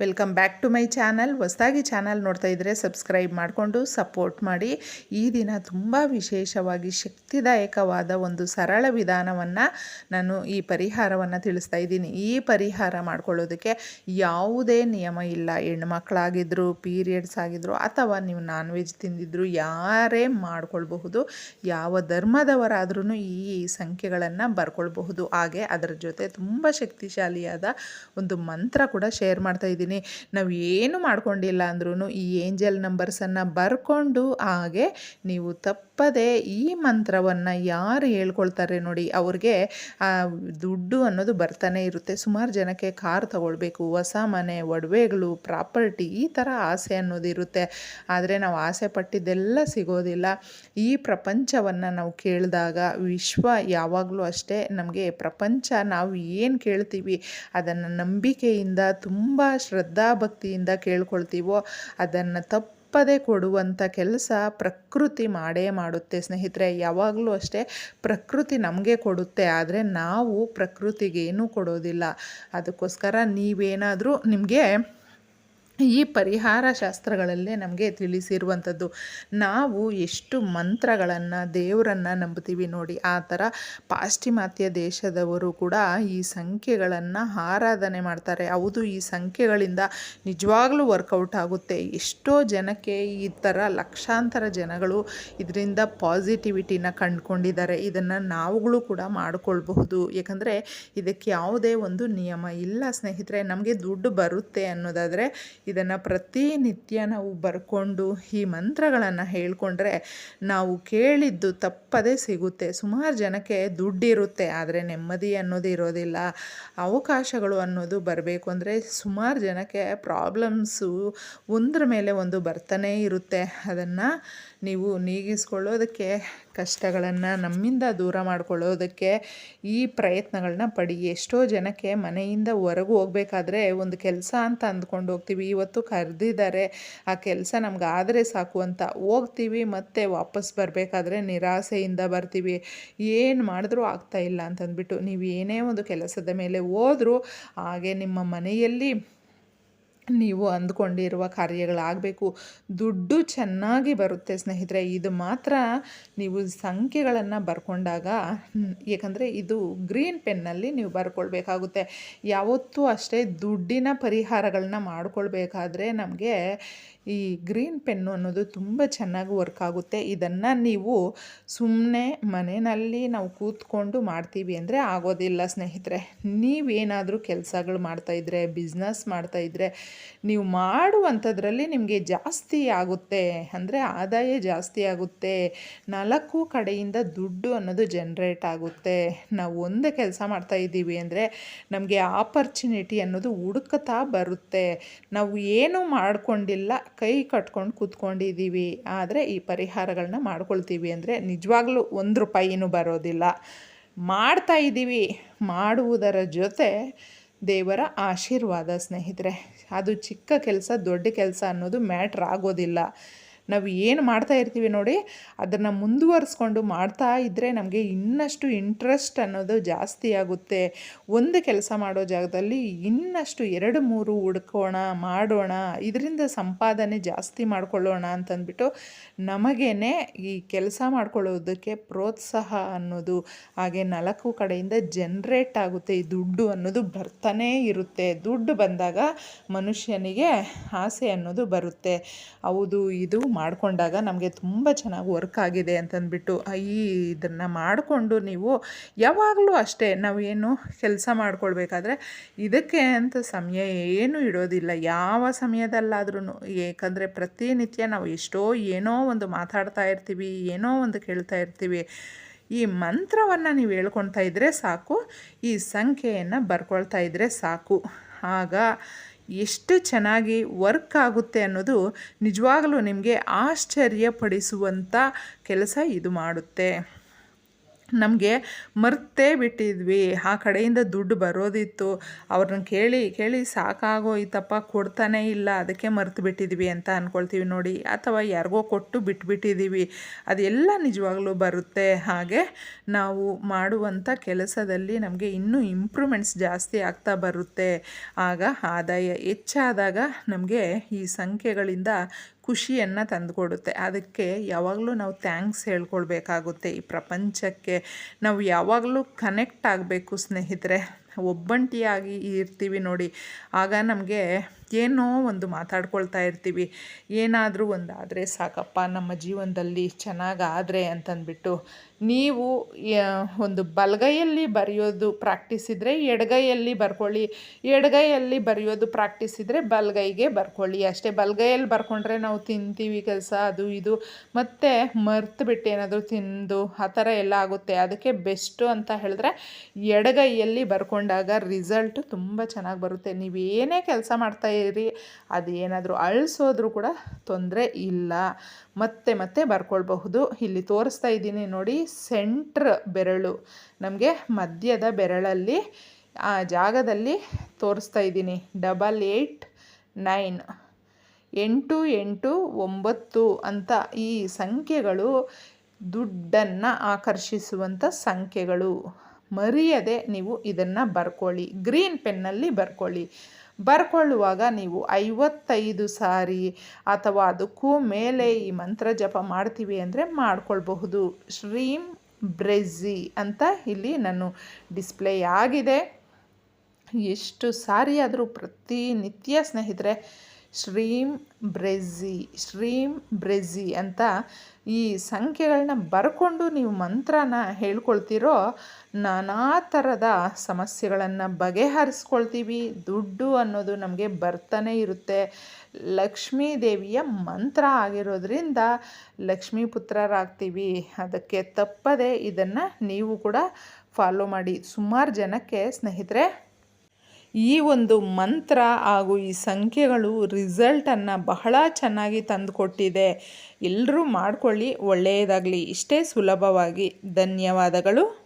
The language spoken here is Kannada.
Welcome back to my channel. ಹೊಸದಾಗಿ ಚಾನಲ್ ನೋಡ್ತಾ ಇದ್ದರೆ ಸಬ್ಸ್ಕ್ರೈಬ್ ಮಾಡಿಕೊಂಡು ಸಪೋರ್ಟ್ ಮಾಡಿ. ಈ ದಿನ ತುಂಬ ವಿಶೇಷವಾಗಿ ಶಕ್ತಿದಾಯಕವಾದ ಒಂದು ಸರಳ ವಿಧಾನವನ್ನು ನಾನು ಈ ಪರಿಹಾರವನ್ನು ತಿಳಿಸ್ತಾ ಇದ್ದೀನಿ. ಈ ಪರಿಹಾರ ಮಾಡ್ಕೊಳ್ಳೋದಕ್ಕೆ ಯಾವುದೇ ನಿಯಮ ಇಲ್ಲ. ಹೆಣ್ಮಕ್ಳಾಗಿದ್ದರು ಪೀರಿಯಡ್ಸ್ ಆಗಿದ್ದರು ಅಥವಾ ನೀವು ನಾನ್ ವೆಜ್ ತಿಂದಿದ್ರು, ಯಾರೇ ಮಾಡ್ಕೊಳ್ಬಹುದು, ಯಾವ ಧರ್ಮದವರಾದ್ರೂ ಈ ಸಂಖ್ಯೆಗಳನ್ನು ಬರ್ಕೊಳ್ಬಹುದು. ಹಾಗೆ ಅದರ ಜೊತೆ ತುಂಬ ಶಕ್ತಿಶಾಲಿಯಾದ ಒಂದು ಮಂತ್ರ ಕೂಡ ಶೇರ್ ಮಾಡ್ತಾ ಇದ್ದೀನಿ. ನಾವು ಏನು ಮಾಡ್ಕೊಂಡಿಲ್ಲ ಅಂದ್ರೂ ಈ ಏಂಜಲ್ ನಂಬರ್ಸನ್ನು ಬರ್ಕೊಂಡು ಹಾಗೆ ನೀವು ತಪ್ಪದೆ ಈ ಮಂತ್ರವನ್ನು ಯಾರು ಹೇಳ್ಕೊಳ್ತಾರೆ ನೋಡಿ, ಅವ್ರಿಗೆ ದುಡ್ಡು ಅನ್ನೋದು ಬರ್ತಾನೆ ಇರುತ್ತೆ. ಸುಮಾರು ಜನಕ್ಕೆ ಕಾರ್ ತಗೊಳ್ಬೇಕು, ಹೊಸ ಮನೆ, ಒಡವೆಗಳು, ಪ್ರಾಪರ್ಟಿ ಈ ಥರ ಆಸೆ ಅನ್ನೋದು ಇರುತ್ತೆ. ಆದರೆ ನಾವು ಆಸೆ ಪಟ್ಟಿದ್ದೆಲ್ಲ ಸಿಗೋದಿಲ್ಲ. ಈ ಪ್ರಪಂಚವನ್ನು ನಾವು ಕೇಳಿದಾಗ, ವಿಶ್ವ ಯಾವಾಗಲೂ ಅಷ್ಟೇ ನಮಗೆ ಪ್ರಪಂಚ ನಾವು ಏನು ಕೇಳ್ತೀವಿ ಅದನ್ನು ನಂಬಿಕೆಯಿಂದ ತುಂಬ ಶ್ರದ್ಧಾಭಕ್ತಿಯಿಂದ ಕೇಳ್ಕೊಳ್ತೀವೋ ಅದನ್ನು ತಪ್ಪದೆ ಕೊಡುವಂಥ ಕೆಲಸ ಪ್ರಕೃತಿ ಮಾಡೇ ಮಾಡುತ್ತೆ. ಸ್ನೇಹಿತರೆ, ಯಾವಾಗಲೂ ಅಷ್ಟೇ ಪ್ರಕೃತಿ ನಮಗೆ ಕೊಡುತ್ತೆ, ಆದರೆ ನಾವು ಪ್ರಕೃತಿಗೆ ಏನೂ ಕೊಡೋದಿಲ್ಲ. ಅದಕ್ಕೋಸ್ಕರ ನೀವೇನಾದರೂ ನಿಮಗೆ ಈ ಪರಿಹಾರ ಶಾಸ್ತ್ರಗಳಲ್ಲೇ ನಮಗೆ ತಿಳಿಸಿರುವಂಥದ್ದು. ನಾವು ಎಷ್ಟು ಮಂತ್ರಗಳನ್ನು ದೇವರನ್ನು ನಂಬ್ತೀವಿ ನೋಡಿ, ಆ ಥರ ಪಾಶ್ಚಿಮಾತ್ಯ ದೇಶದವರು ಕೂಡ ಈ ಸಂಖ್ಯೆಗಳನ್ನು ಆರಾಧನೆ ಮಾಡ್ತಾರೆ. ಹೌದು, ಈ ಸಂಖ್ಯೆಗಳಿಂದ ನಿಜವಾಗ್ಲೂ ವರ್ಕೌಟ್ ಆಗುತ್ತೆ. ಎಷ್ಟೋ ಜನಕ್ಕೆ ಈ ಥರ ಲಕ್ಷಾಂತರ ಜನಗಳು ಇದರಿಂದ ಪಾಸಿಟಿವಿಟಿನ ಕಂಡುಕೊಂಡಿದ್ದಾರೆ. ಇದನ್ನು ನಾವುಗಳು ಕೂಡ ಮಾಡಿಕೊಳ್ಬಹುದು. ಯಾಕಂದರೆ ಇದಕ್ಕೆ ಯಾವುದೇ ಒಂದು ನಿಯಮ ಇಲ್ಲ ಸ್ನೇಹಿತರೆ. ನಮಗೆ ದುಡ್ಡು ಬರುತ್ತೆ ಅನ್ನೋದಾದರೆ ಇದನ್ನು ಪ್ರತಿನಿತ್ಯ ನಾವು ಬರ್ಕೊಂಡು ಈ ಮಂತ್ರಗಳನ್ನು ಹೇಳ್ಕೊಂಡ್ರೆ ನಾವು ಕೇಳಿದ್ದು ತಪ್ಪದೇ ಸಿಗುತ್ತೆ. ಸುಮಾರು ಜನಕ್ಕೆ ದುಡ್ಡಿರುತ್ತೆ, ಆದರೆ ನೆಮ್ಮದಿ ಅನ್ನೋದು ಇರೋದಿಲ್ಲ. ಅವಕಾಶಗಳು ಅನ್ನೋದು ಬರಬೇಕು ಅಂದರೆ ಸುಮಾರು ಜನಕ್ಕೆ ಪ್ರಾಬ್ಲಮ್ಸು ಒಂದ್ರ ಮೇಲೆ ಒಂದು ಬರ್ತಾನೇ ಇರುತ್ತೆ. ಅದನ್ನು ನೀವು ನೀಗಿಸ್ಕೊಳ್ಳೋದಕ್ಕೆ ಕಷ್ಟಗಳನ್ನು ನಮ್ಮಿಂದ ದೂರ ಮಾಡಿಕೊಳ್ಳೋದಕ್ಕೆ ಈ ಪ್ರಯತ್ನಗಳನ್ನ ಪಡಿ. ಎಷ್ಟೋ ಜನಕ್ಕೆ ಮನೆಯಿಂದ ಹೊರಗೂ ಹೋಗಬೇಕಾದ್ರೆ ಒಂದು ಕೆಲಸ ಅಂತ ಅಂದ್ಕೊಂಡು ಹೋಗ್ತೀವಿ. ಇವತ್ತು ಕರೆದಿದ್ದಾರೆ. ಆ ಕೆಲಸ ನಮ್ಗೆ ಆದರೆ ಸಾಕು ಅಂತ ಹೋಗ್ತೀವಿ ಮತ್ತೆ ವಾಪಸ್ ಬರಬೇಕಾದ್ರೆ ನಿರಾಸೆಯಿಂದ ಬರ್ತೀವಿ. ಏನು ಮಾಡಿದ್ರೂ ಆಗ್ತಾಯಿಲ್ಲ ಅಂತಂದ್ಬಿಟ್ಟು ನೀವು ಏನೇ ಒಂದು ಕೆಲಸದ ಮೇಲೆ ಹೋದರೂ, ಹಾಗೆ ನಿಮ್ಮ ಮನೆಯಲ್ಲಿ ನೀವು ಅಂದ್ಕೊಂಡಿರುವ ಕಾರ್ಯಗಳಾಗಬೇಕು. ದುಡ್ಡು ಚೆನ್ನಾಗಿ ಬರುತ್ತೆ ಸ್ನೇಹಿತರೆ. ಇದು ಮಾತ್ರ ನೀವು ಸಂಖ್ಯೆಗಳನ್ನು ಬರ್ಕೊಂಡಾಗ ಏಕೆಂದರೆ ಇದು ಗ್ರೀನ್ ಪೆನ್ನಲ್ಲಿ ನೀವು ಬರ್ಕೊಳ್ಬೇಕಾಗುತ್ತೆ. ಯಾವತ್ತೂ ಅಷ್ಟೇ ದುಡ್ಡಿನ ಪರಿಹಾರಗಳನ್ನ ಮಾಡಿಕೊಳ್ಬೇಕಾದ್ರೆ ನಮಗೆ ಈ ಗ್ರೀನ್ ಪೆನ್ನು ಅನ್ನೋದು ತುಂಬ ಚೆನ್ನಾಗಿ ವರ್ಕ್ ಆಗುತ್ತೆ. ಇದನ್ನು ನೀವು ಸುಮ್ಮನೆ ಮನೆಯಲ್ಲಿ ನಾವು ಕೂತ್ಕೊಂಡು ಮಾಡ್ತೀವಿ ಅಂದರೆ ಆಗೋದಿಲ್ಲ ಸ್ನೇಹಿತರೆ. ನೀವೇನಾದರೂ ಕೆಲಸಗಳು ಮಾಡ್ತಾಯಿದ್ರೆ ಬಿಸ್ನೆಸ್ ಮಾಡ್ತಾಯಿದ್ರೆ ನೀವು ಮಾಡುವಂಥದ್ರಲ್ಲಿ ನಿಮಗೆ ಜಾಸ್ತಿ ಆಗುತ್ತೆ. ಅಂದರೆ ಆದಾಯ ಜಾಸ್ತಿ ಆಗುತ್ತೆ. ನಾಲ್ಕು ಕಡೆಯಿಂದ ದುಡ್ಡು ಅನ್ನೋದು ಜನ್ರೇಟ್ ಆಗುತ್ತೆ. ನಾವು ಒಂದೇ ಕೆಲಸ ಮಾಡ್ತಾಯಿದ್ದೀವಿ ಅಂದರೆ ನಮಗೆ ಆಪರ್ಚುನಿಟಿ ಅನ್ನೋದು ಹುಡುಕತಾ ಬರುತ್ತೆ. ನಾವು ಏನೂ ಮಾಡ್ಕೊಂಡಿಲ್ಲ ಕೈ ಕಟ್ಕೊಂಡು ಕೂತ್ಕೊಂಡಿದ್ದೀವಿ ಆದರೆ ಈ ಪರಿಹಾರಗಳನ್ನ ಮಾಡ್ಕೊಳ್ತೀವಿ ಅಂದರೆ ನಿಜವಾಗ್ಲೂ ಒಂದು ರೂಪಾಯಿನೂ ಬರೋದಿಲ್ಲ. ಮಾಡ್ತಾ ಇದ್ದೀವಿ ಮಾಡುವುದರ ಜೊತೆ ದೇವರ ಆಶೀರ್ವಾದ ಸ್ನೇಹಿತರೆ. ಅದು ಚಿಕ್ಕ ಕೆಲಸ, ದೊಡ್ಡ ಕೆಲಸ ಅನ್ನೋದು ಮ್ಯಾಟ್ರ್ ಆಗೋದಿಲ್ಲ. ನಾವು ಏನು ಮಾಡ್ತಾ ಇರ್ತೀವಿ ನೋಡಿ, ಅದನ್ನು ಮುಂದುವರಿಸ್ಕೊಂಡು ಮಾಡ್ತಾ ಇದ್ದರೆ ನಮಗೆ ಇನ್ನಷ್ಟು ಇಂಟ್ರೆಸ್ಟ್ ಅನ್ನೋದು ಜಾಸ್ತಿ ಆಗುತ್ತೆ. ಒಂದು ಕೆಲಸ ಮಾಡೋ ಜಾಗದಲ್ಲಿ ಇನ್ನಷ್ಟು ಎರಡು, ಮೂರು ಹುಡ್ಕೋಣ, ಮಾಡೋಣ, ಇದರಿಂದ ಸಂಪಾದನೆ ಜಾಸ್ತಿ ಮಾಡ್ಕೊಳ್ಳೋಣ ಅಂತಂದ್ಬಿಟ್ಟು ನಮಗೇ ಈ ಕೆಲಸ ಮಾಡ್ಕೊಳ್ಳೋದಕ್ಕೆ ಪ್ರೋತ್ಸಾಹ ಅನ್ನೋದು, ಹಾಗೆ ನಾಲ್ಕು ಕಡೆಯಿಂದ ಜನ್ರೇಟ್ ಆಗುತ್ತೆ ಈ ದುಡ್ಡು ಅನ್ನೋದು ಬರ್ತಾನೇ ಇರುತ್ತೆ. ದುಡ್ಡು ಬಂದಾಗ ಮನುಷ್ಯನಿಗೆ ಆಸೆ ಅನ್ನೋದು ಬರುತ್ತೆ. ಹೌದು, ಇದು ಮಾಡಿಕೊಂಡಾಗ ನಮಗೆ ತುಂಬ ಚೆನ್ನಾಗಿ ವರ್ಕ್ ಆಗಿದೆ ಅಂತಂದ್ಬಿಟ್ಟು ಈ ಇದನ್ನು ಮಾಡಿಕೊಂಡು ನೀವು ಯಾವಾಗಲೂ ಅಷ್ಟೇ, ನಾವು ಏನು ಕೆಲಸ ಮಾಡ್ಕೊಳ್ಬೇಕಾದ್ರೆ ಇದಕ್ಕೆ ಅಂತ ಸಮಯ ಏನು ಇಡೋದಿಲ್ಲ. ಯಾವ ಸಮಯದಲ್ಲಾದ್ರೂ ಏಕೆಂದರೆ ಪ್ರತಿನಿತ್ಯ ನಾವು ಎಷ್ಟೋ ಏನೋ ಒಂದು ಮಾತಾಡ್ತಾ ಇರ್ತೀವಿ, ಏನೋ ಒಂದು ಕೇಳ್ತಾ ಇರ್ತೀವಿ. ಈ ಮಂತ್ರವನ್ನು ನೀವು ಹೇಳ್ಕೊಳ್ತಾ ಇದ್ದರೆ ಸಾಕು, ಈ ಸಂಖ್ಯೆಯನ್ನು ಬರ್ಕೊಳ್ತಾ ಇದ್ದರೆ ಸಾಕು. ಆಗ ಎಷ್ಟು ಚೆನ್ನಾಗಿ ವರ್ಕ್ ಆಗುತ್ತೆ ಅನ್ನೋದು ನಿಜವಾಗಲೂ ನಿಮಗೆ ಆಶ್ಚರ್ಯಪಡಿಸುವಂಥ ಕೆಲಸ ಇದು ಮಾಡುತ್ತೆ. ನಮಗೆ ಮರ್ತೇ ಬಿಟ್ಟಿದ್ವಿ. ಆ ಕಡೆಯಿಂದ ದುಡ್ಡು ಬರೋದಿತ್ತು. ಅವ್ರನ್ನ ಕೇಳಿ ಕೇಳಿ ಸಾಕಾಗೋಯ್ತಪ್ಪ, ಕೊಡ್ತಾನೆ ಇಲ್ಲ, ಅದಕ್ಕೆ ಮರ್ತು ಬಿಟ್ಟಿದ್ವಿ ಅಂತ ಅಂದ್ಕೊಳ್ತೀವಿ ನೋಡಿ. ಅಥವಾ ಯಾರಿಗೋ ಕೊಟ್ಟು ಬಿಟ್ಬಿಟ್ಟಿದ್ದೀವಿ ಅದೆಲ್ಲ ನಿಜವಾಗ್ಲೂ ಬರುತ್ತೆ. ಹಾಗೆ ನಾವು ಮಾಡುವಂಥ ಕೆಲಸದಲ್ಲಿ ನಮಗೆ ಇನ್ನೂ ಇಂಪ್ರೂವ್ಮೆಂಟ್ಸ್ ಜಾಸ್ತಿ ಆಗ್ತಾ ಬರುತ್ತೆ. ಆಗ ಆದಾಯ ಹೆಚ್ಚಾದಾಗ ನಮಗೆ ಈ ಸಂಖ್ಯೆಗಳಿಂದ ಖುಷಿಯನ್ನು ತಂದುಕೊಡುತ್ತೆ. ಅದಕ್ಕೆ ಯಾವಾಗಲೂ ನಾವು ಥ್ಯಾಂಕ್ಸ್ ಹೇಳ್ಕೊಳ್ಬೇಕಾಗುತ್ತೆ ಈ ಪ್ರಪಂಚಕ್ಕೆ. ನಾವು ಯಾವಾಗಲೂ ಕನೆಕ್ಟ್ ಆಗಬೇಕು ಸ್ನೇಹಿತರೆ. ಒಬ್ಬಂಟಿಯಾಗಿ ಇರ್ತೀವಿ ನೋಡಿ. ಆಗ ನಮಗೆ ಏನೋ ಒಂದು ಮಾತಾಡ್ಕೊಳ್ತಾ ಇರ್ತೀವಿ. ಏನಾದರೂ ಒಂದು ಆದರೆ ಸಾಕಪ್ಪ, ನಮ್ಮ ಜೀವನದಲ್ಲಿ ಚೆನ್ನಾಗಾದರೆ ಅಂತಂದ್ಬಿಟ್ಟು ನೀವು ಒಂದು ಬಲಗೈಯಲ್ಲಿ ಬರೆಯೋದು ಪ್ರಾಕ್ಟೀಸ್ ಇದ್ದರೆ ಎಡಗೈಯಲ್ಲಿ ಬರ್ಕೊಳ್ಳಿ. ಎಡಗೈಯಲ್ಲಿ ಬರೆಯೋದು ಪ್ರಾಕ್ಟೀಸ್ ಇದ್ದರೆ ಬಲಗೈಗೆ ಬರ್ಕೊಳ್ಳಿ. ಅಷ್ಟೇ ಬಲಗೈಯಲ್ಲಿ ಬರ್ಕೊಂಡ್ರೆ ನಾವು ತಿಂತೀವಿ ಕೆಲಸ, ಅದು ಇದು. ಮತ್ತು ಮರ್ತು ಬಿಟ್ಟು ಏನಾದರೂ ತಿಂದು ಆ ಥರ ಎಲ್ಲ ಆಗುತ್ತೆ. ಅದಕ್ಕೆ ಬೆಸ್ಟು ಅಂತ ಹೇಳಿದ್ರೆ ಎಡಗೈಯಲ್ಲಿ ಬರ್ಕೊಂಡಾಗ ರಿಸಲ್ಟ್ ತುಂಬ ಚೆನ್ನಾಗಿ ಬರುತ್ತೆ. ನೀವು ಏನೇ ಕೆಲಸ ಮಾಡ್ತಾ ಇರಿ ಅದು ಏನಾದರೂ ಅಳಿಸೋದ್ರೂ ಕೂಡ ತೊಂದರೆ ಇಲ್ಲ. ಮತ್ತೆ ಮತ್ತೆ ಬರ್ಕೊಳ್ಬಹುದು. ಇಲ್ಲಿ ತೋರಿಸ್ತಾ ಇದ್ದೀನಿ ನೋಡಿ ಸೆಂಟ್ರ್ ಬೆರಳು. ನಮಗೆ ಮಧ್ಯದ ಬೆರಳಲ್ಲಿ, ಆ ಜಾಗದಲ್ಲಿ ತೋರಿಸ್ತಾ ಇದ್ದೀನಿ. ಡಬಲ್ ಏಯ್ಟ್ ನೈನ್ ಎಂಟು ಎಂಟು ಒಂಬತ್ತು ಅಂತ ಈ ಸಂಖ್ಯೆಗಳು ದುಡ್ಡನ್ನು ಆಕರ್ಷಿಸುವಂಥ ಸಂಖ್ಯೆಗಳು. ಮರೆಯದೆ ನೀವು ಇದನ್ನು ಬರ್ಕೊಳ್ಳಿ. ಗ್ರೀನ್ ಪೆನ್ನಲ್ಲಿ ಬರ್ಕೊಳ್ಳಿ. ಬರ್ಕೊಳ್ಳುವಾಗ ನೀವು ಐವತ್ತೈದು ಸಾರಿ ಅಥವಾ ಅದಕ್ಕೂ ಮೇಲೆ ಈ ಮಂತ್ರ ಜಪ ಮಾಡ್ತೀವಿ ಅಂದರೆ ಮಾಡ್ಕೊಳ್ಬಹುದು. ಶ್ರೀಂ ಬ್ರೆಝಿ ಅಂತ ಇಲ್ಲಿ ನಾನು ಡಿಸ್ಪ್ಲೇ ಆಗಿದೆ. ಎಷ್ಟು ಸಾರಿ ಆದರೂ ಪ್ರತಿನಿತ್ಯ ಸ್ನೇಹಿತರೆ ಶ್ರೀಂ ಬ್ರೆಝಿ ಶ್ರೀಂ ಬ್ರೆಝಿ ಅಂತ ಈ ಸಂಖ್ಯೆಗಳನ್ನ ಬರ್ಕೊಂಡು ನೀವು ಮಂತ್ರನ ಹೇಳ್ಕೊಳ್ತಿರೋ ನಾನಾ ಥರದ ಸಮಸ್ಯೆಗಳನ್ನು ಬಗೆಹರಿಸ್ಕೊಳ್ತೀವಿ. ದುಡ್ಡು ಅನ್ನೋದು ನಮಗೆ ಬರ್ತಾನೆ ಇರುತ್ತೆ. ಲಕ್ಷ್ಮೀ ದೇವಿಯ ಮಂತ್ರ ಆಗಿರೋದ್ರಿಂದ ಲಕ್ಷ್ಮೀ ಪುತ್ರರಾಗ್ತೀವಿ. ಅದಕ್ಕೆ ತಪ್ಪದೆ ಇದನ್ನು ನೀವು ಕೂಡ ಫಾಲೋ ಮಾಡಿ. ಸುಮಾರು ಜನಕ್ಕೆ ಸ್ನೇಹಿತರೆ ಈ ಒಂದು ಮಂತ್ರ ಹಾಗೂ ಈ ಸಂಖ್ಯೆಗಳು ರಿಸಲ್ಟನ್ನು ಬಹಳ ಚೆನ್ನಾಗಿ ತಂದುಕೊಟ್ಟಿದೆ. ಎಲ್ಲರೂ ಮಾಡಿಕೊಳ್ಳಿ ಒಳ್ಳೆಯದಾಗಲಿ ಇಷ್ಟೇ ಸುಲಭವಾಗಿ. ಧನ್ಯವಾದಗಳು.